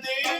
Gracias.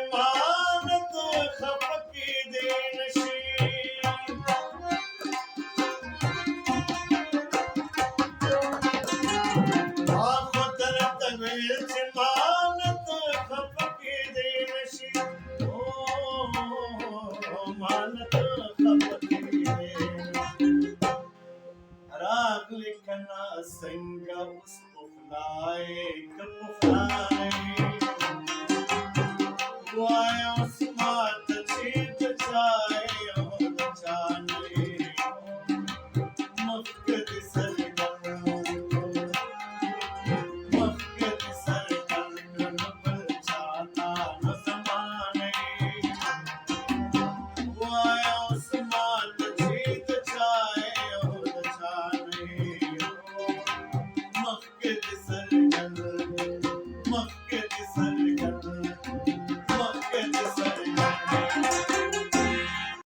امانت خپکی دی نشي آخو طرف ته ویل چې امانت خپکی دی نشي أو امانت خپکی دی راغلی کنا څنګه اوس خدای کم خدای que te sale.